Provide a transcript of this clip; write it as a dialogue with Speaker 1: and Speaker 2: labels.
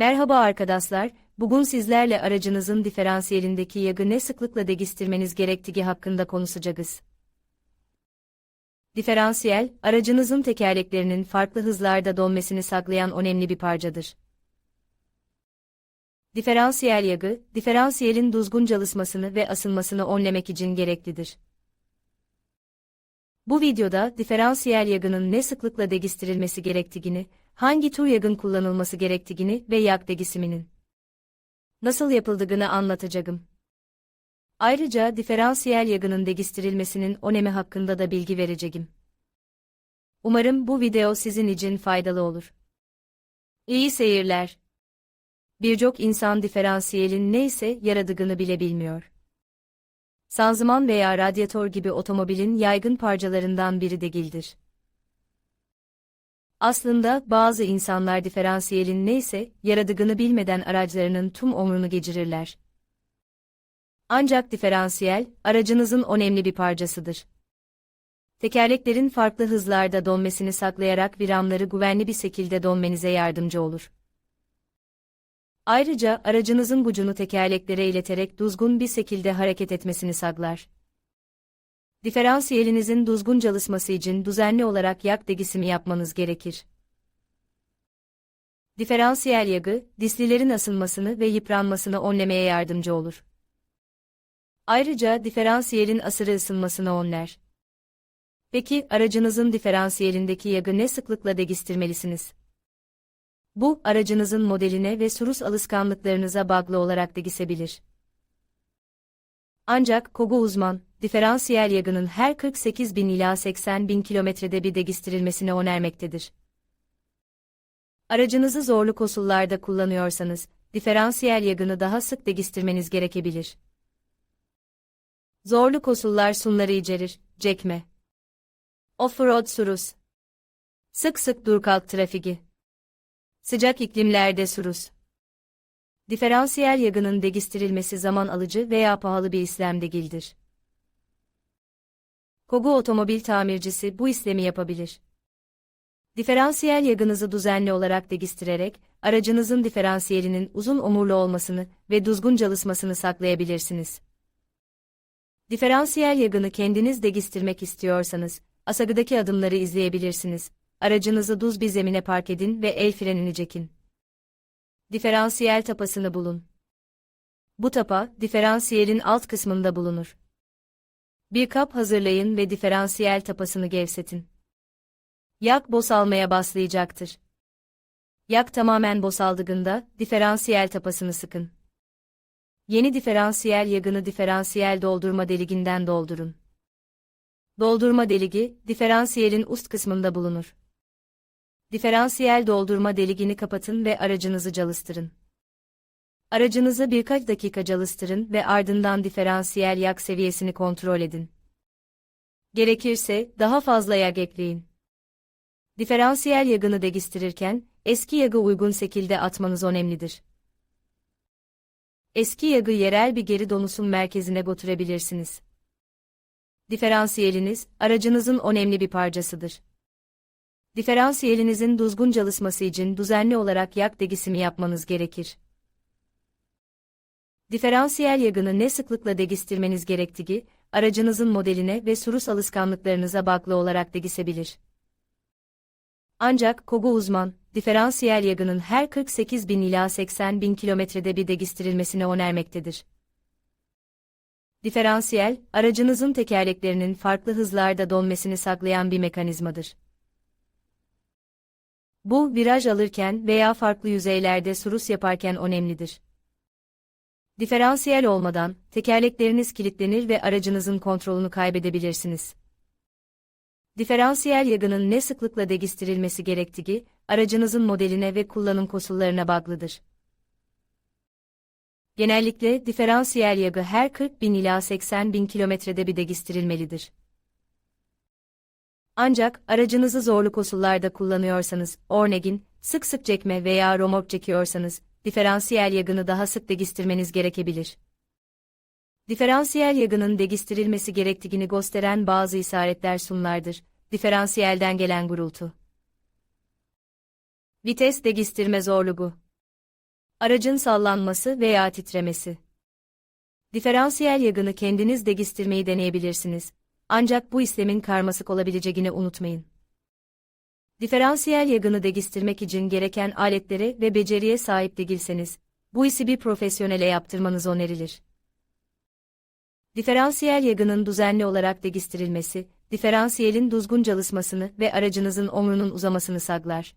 Speaker 1: Merhaba arkadaşlar, bugün sizlerle aracınızın diferansiyelindeki yagı ne sıklıkla değiştirmeniz gerektiği hakkında konuşacağız. Diferansiyel, aracınızın tekerleklerinin farklı hızlarda dönmesini sağlayan önemli bir parçadır. Diferansiyel yagı, diferansiyelin düzgün çalışmasını ve asılmasını önlemek için gereklidir. Bu videoda diferansiyel yagının ne sıklıkla değiştirilmesi gerektiğini, hangi tür yagın kullanılması gerektiğini ve yag değişiminin nasıl yapıldığını anlatacağım. Ayrıca diferansiyel yagının değiştirilmesinin önemi hakkında da bilgi vereceğim. Umarım bu video sizin için faydalı olur. İyi seyirler. Birçok insan diferansiyelin neyse yaradığını bile bilmiyor. Sanzıman veya radyatör gibi otomobilin yaygın parçalarından biri değildir. Aslında bazı insanlar diferansiyelin neyse yaradığını bilmeden araçlarının tüm ömrünü geçirirler. Ancak diferansiyel, aracınızın önemli bir parçasıdır. Tekerleklerin farklı hızlarda dönmesini saklayarak viramları güvenli bir şekilde dönmenize yardımcı olur. Ayrıca aracınızın gücünü tekerleklere ileterek düzgün bir şekilde hareket etmesini sağlar. Diferansiyelinizin düzgün çalışması için düzenli olarak yak değişimi yapmanız gerekir. Diferansiyel yagı, dislilerin asılmasını ve yıpranmasını önlemeye yardımcı olur. Ayrıca diferansiyelin asırı ısınmasını önler. Peki aracınızın diferansiyelindeki yagı ne sıklıkla değiştirmelisiniz? Bu, aracınızın modeline ve sürüş alışkanlıklarınıza bağlı olarak değişebilir. Ancak kogu uzman, diferansiyel yagının her 48 bin ila 80 bin kilometrede bir değiştirilmesini önermektedir. Aracınızı zorlu koşullarda kullanıyorsanız, diferansiyel yagını daha sık değiştirmeniz gerekebilir. Zorlu koşullar sunları içerir, cekme. Off-road sürüş. Sık sık dur kalk trafiki. Sıcak iklimlerde sürüş. Diferansiyel yagının değiştirilmesi zaman alıcı veya pahalı bir işlem değildir. Kogu otomobil tamircisi bu işlemi yapabilir. Diferansiyel yagınızı düzenli olarak değiştirerek, aracınızın diferansiyelinin uzun omurlu olmasını ve düzgün çalışmasını saklayabilirsiniz. Diferansiyel yagını kendiniz değiştirmek istiyorsanız, asagıdaki adımları izleyebilirsiniz. Aracınızı düz bir zemine park edin ve el frenini çekin. Diferansiyel tapasını bulun. Bu tapa, diferansiyelin alt kısmında bulunur. Bir kap hazırlayın ve diferansiyel tapasını gevşetin. Yak boşalmaya başlayacaktır. Yak tamamen boşaldığında, diferansiyel tapasını sıkın. Yeni diferansiyel yagını diferansiyel doldurma deliğinden doldurun. Doldurma deliği, diferansiyelin üst kısmında bulunur. Diferansiyel doldurma deliğini kapatın ve aracınızı çalıştırın. Aracınızı birkaç dakika çalıştırın ve ardından diferansiyel yak seviyesini kontrol edin. Gerekirse daha fazla yag ekleyin. Diferansiyel yagını değiştirirken eski yagı uygun şekilde atmanız önemlidir. Eski yagı yerel bir geri dönüşüm merkezine götürebilirsiniz. Diferansiyeliniz aracınızın önemli bir parçasıdır. Diferansiyelinizin düzgün çalışması için düzenli olarak yak değişimi yapmanız gerekir. Diferansiyel yagını ne sıklıkla değiştirmeniz gerektiği, aracınızın modeline ve sürüş alışkanlıklarınıza bağlı olarak değişebilir. Ancak kogu uzman, diferansiyel yagının her 48 bin ila 80 bin kilometrede bir değiştirilmesini önermektedir. Diferansiyel, aracınızın tekerleklerinin farklı hızlarda dönmesini sağlayan bir mekanizmadır. Bu, viraj alırken veya farklı yüzeylerde sürüş yaparken önemlidir. Diferansiyel olmadan, tekerlekleriniz kilitlenir ve aracınızın kontrolünü kaybedebilirsiniz. Diferansiyel yagının ne sıklıkla değiştirilmesi gerektiği, aracınızın modeline ve kullanım koşullarına bağlıdır. Genellikle diferansiyel yagı her 40 bin ila 80 bin kilometrede bir değiştirilmelidir. Ancak aracınızı zorlu koşullarda kullanıyorsanız, örneğin sık sık çekme veya romork çekiyorsanız, diferansiyel yagını daha sık değiştirmeniz gerekebilir. Diferansiyel yagının değiştirilmesi gerektiğini gösteren bazı işaretler sunlardır. Diferansiyelden gelen gurultu. Vites değiştirme zorluğu. Aracın sallanması veya titremesi. Diferansiyel yagını kendiniz degistirmeyi deneyebilirsiniz. Ancak bu işlemin karmaşık olabileceğini unutmayın. Diferansiyel yagını degistirmek için gereken aletlere ve beceriye sahip değilseniz, bu işi bir profesyonele yaptırmanız önerilir. Diferansiyel yagının düzenli olarak degistirilmesi, diferansiyelin düzgün çalışmasını ve aracınızın ömrünün uzamasını sağlar.